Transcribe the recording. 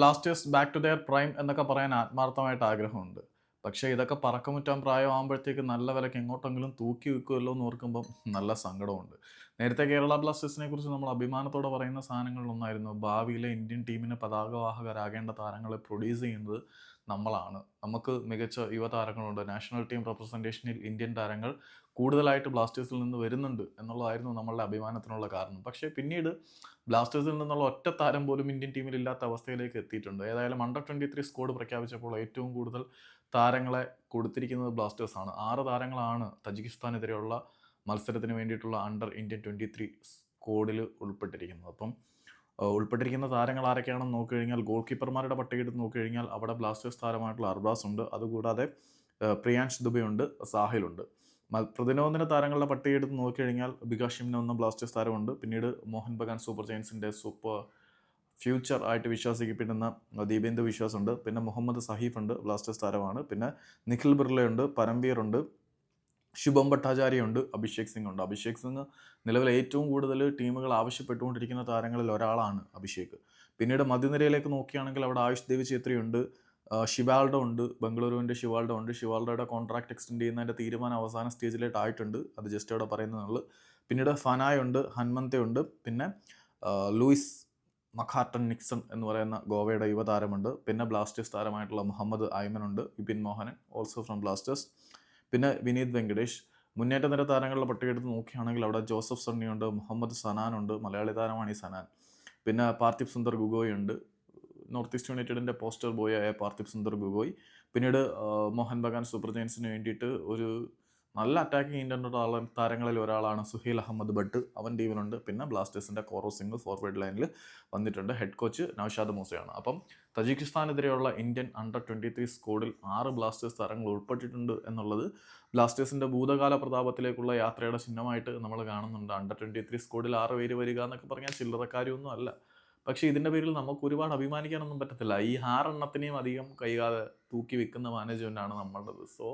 Blasters back to their prime എന്നൊക്കെ പറയാൻ ആത്മാർത്ഥമായിട്ട് ആഗ്രഹമുണ്ട്. പക്ഷേ ഇതൊക്കെ പറക്കമുറ്റാൻ പ്രായമാകുമ്പോഴത്തേക്ക് നല്ല വിലക്ക് എങ്ങോട്ടെങ്കിലും തൂക്കി വെക്കുമല്ലോ എന്ന് ഓർക്കുമ്പം നല്ല സങ്കടമുണ്ട്. നേരത്തെ കേരള ബ്ലാസ്റ്റേഴ്സിനെ കുറിച്ച് നമ്മൾ അഭിമാനത്തോടെ പറയുന്ന സാധനങ്ങളിലൊന്നായിരുന്നു ഭാവിയിലെ ഇന്ത്യൻ ടീമിന് പതാകവാഹകരാകേണ്ട താരങ്ങളെ പ്രൊഡ്യൂസ് ചെയ്യുന്നത് നമ്മളാണ്. നമുക്ക് മികച്ച യുവതാരങ്ങളുണ്ട് നാഷണൽ ടീം റെപ്രസെന്റേഷനിൽ ഇന്ത്യൻ താരങ്ങൾ കൂടുതലായിട്ട് ബ്ലാസ്റ്റേഴ്സിൽ നിന്ന് വരുന്നുണ്ട് എന്നുള്ളതായിരുന്നു നമ്മളുടെ അഭിമാനത്തിനുള്ള കാരണം. പക്ഷേ പിന്നീട് ബ്ലാസ്റ്റേഴ്സിൽ നിന്നുള്ള ഒറ്റ താരം പോലും ഇന്ത്യൻ ടീമിൽ ഇല്ലാത്ത അവസ്ഥയിലേക്ക് എത്തിയിട്ടുണ്ട്. ഏതായാലും അണ്ടർ ട്വന്റി ത്രീ സ്കോഡ് പ്രഖ്യാപിച്ചപ്പോൾ ഏറ്റവും കൂടുതൽ താരങ്ങളെ കൊടുത്തിരിക്കുന്നത് ബ്ലാസ്റ്റേഴ്സാണ്. ആറ് താരങ്ങളാണ് തജിക്കിസ്ഥാനെതിരെയുള്ള മത്സരത്തിന് വേണ്ടിയിട്ടുള്ള അണ്ടർ ഇന്ത്യൻ ട്വന്റി ത്രീ സ്കോഡിൽ ഉൾപ്പെട്ടിരിക്കുന്നത് അപ്പം ഉൾപ്പെട്ടിരിക്കുന്ന താരങ്ങൾ ആരൊക്കെയാണെന്ന് നോക്കി കഴിഞ്ഞാൽ ഗോൾ കീപ്പർമാരുടെ പട്ടിക എടുത്ത് നോക്കി കഴിഞ്ഞാൽ അവിടെ ബ്ലാസ്റ്റേഴ്സ് താരമായിട്ടുള്ള അർബാസ് ഉണ്ട്. അതുകൂടാതെ പ്രിയാൻഷ് ദുബെ ഉണ്ട്. സാഹിലുണ്ട് പ്രതിരോധന താരങ്ങളുടെ പട്ടിക എടുത്ത് നോക്കി കഴിഞ്ഞാൽ ബികാഷിമിന് എന്ന ബ്ലാസ്റ്റേഴ്സ് താരമുണ്ട്. പിന്നീട് മോഹൻ ബഗാൻ സൂപ്പർ ജയൻസിന്റെ സൂപ്പർ ഫ്യൂച്ചർ ആയിട്ട് വിശ്വസിക്കപ്പെടുന്ന ദീപേന്ദ്ര വിശ്വാസുണ്ട് പിന്നെ മുഹമ്മദ് സഹീഫ് ഉണ്ട് ബ്ലാസ്റ്റേഴ്സ് താരമാണ്. പിന്നെ നിഖിൽ ബിർളയുണ്ട് പരംബീറുണ്ട് ശുഭം ഭട്ടാചാര്യ ഉണ്ട് അഭിഷേക് സിംഗ് ഉണ്ട് അഭിഷേക് സിംഗ് നിലവിൽ ഏറ്റവും കൂടുതൽ ടീമുകൾ ആവശ്യപ്പെട്ടുകൊണ്ടിരിക്കുന്ന താരങ്ങളിൽ ഒരാളാണ് അഭിഷേക്. പിന്നീട് മധ്യനിരയിലേക്ക് നോക്കുകയാണെങ്കിൽ അവിടെ ആയുഷ് ദേവി ഛേത്രിയുണ്ട് ഷിവാൾഡോ ഉണ്ട് ബംഗളൂരുവിന്റെ ഷിവാൾഡോ ഉണ്ട്. ഷിവാൾഡോയുടെ കോൺട്രാക്ട് എക്സ്റ്റെൻഡ് ചെയ്യുന്നതിന്റെ തീരുമാനം അവസാന സ്റ്റേജിലായിട്ട് ആയിട്ടുണ്ട്. അത് ജസ്റ്റ് അവിടെ പറയുന്നതുള്ളൂ പിന്നീട് ഫനായ ഉണ്ട് ഹൻമന്തെ ഉണ്ട് പിന്നെ ലൂയിസ് മഖാർട്ടൺ നിക്സൺ എന്ന് പറയുന്ന ഗോവയുടെ യുവതാരമുണ്ട്. പിന്നെ ബ്ലാസ്റ്റേഴ്സ് താരമായിട്ടുള്ള മുഹമ്മദ് ഐമൻ ഉണ്ട് Vibin Mohanan also from Blasters പിന്നെ വിനീത് വെങ്കടേഷ്. മുന്നേറ്റ നിര താരങ്ങളുടെ പട്ടിക എടുത്ത് നോക്കുകയാണെങ്കിൽ അവിടെ ജോസഫ് സണ്ണിയുണ്ട് മുഹമ്മദ് സനാൻ ഉണ്ട് മലയാളി താരമാണ് ഈ സനാൻ. പിന്നെ പാർത്ഥിബ് സുന്ദർ ഗുഗോയ് ഉണ്ട്. നോർത്ത് ഈസ്റ്റ് യുണൈറ്റഡിന്റെ പോസ്റ്റർ ബോയ് ആയ പാർത്ഥിബ് സുന്ദർ ഗുഗോയ്. പിന്നീട് മോഹൻ ബഗാൻ സൂപ്പർ ജയൻസിന് വേണ്ടിയിട്ട് ഒരു നല്ല അറ്റാക്കിംഗ് ഇന്റർനെറ്റ് താരങ്ങളിൽ ഒരാളാണ് സുഹൈൽ അഹമ്മദ് ഭട്ട്. അവൻ ടീമിലുണ്ട് പിന്നെ ബ്ലാസ്റ്റേഴ്സിന്റെ കോറോ സിംഗ് ഫോർവേഡ് ലൈനിൽ വന്നിട്ടുണ്ട് ഹെഡ് കോച്ച് നൌഷാദ് മൂസയാണ്. അപ്പം തജിക്കിസ്ഥാനെതിരെയുള്ള ഇന്ത്യൻ അണ്ടർ ട്വന്റി ത്രീ സ്കോഡിൽ ആറ് ബ്ലാസ്റ്റേഴ്സ് താരങ്ങൾ ഉൾപ്പെട്ടിട്ടുണ്ട് എന്നുള്ളത് ബ്ലാസ്റ്റേഴ്സിന്റെ ഭൂതകാല പ്രതാപത്തിലേക്കുള്ള യാത്രയുടെ ചിഹ്നമായിട്ട് നമ്മൾ കാണുന്നുണ്ട്. അണ്ടർ ട്വന്റി ത്രീ സ്കോഡിൽ ആറ് പേര് വരിക എന്നൊക്കെ പറഞ്ഞാൽ ചില്ലറക്കാരൊന്നും അല്ല. പക്ഷേ ഇതിന്റെ പേരിൽ നമുക്ക് ഒരുപാട് അഭിമാനിക്കാനൊന്നും പറ്റത്തില്ല. ഈ ആറെണ്ണത്തിനെയും അധികം കൈകാതെ തൂക്കി വെക്കുന്ന മാനേജ്മെന്റാണ് നമ്മളുടേത്. സോ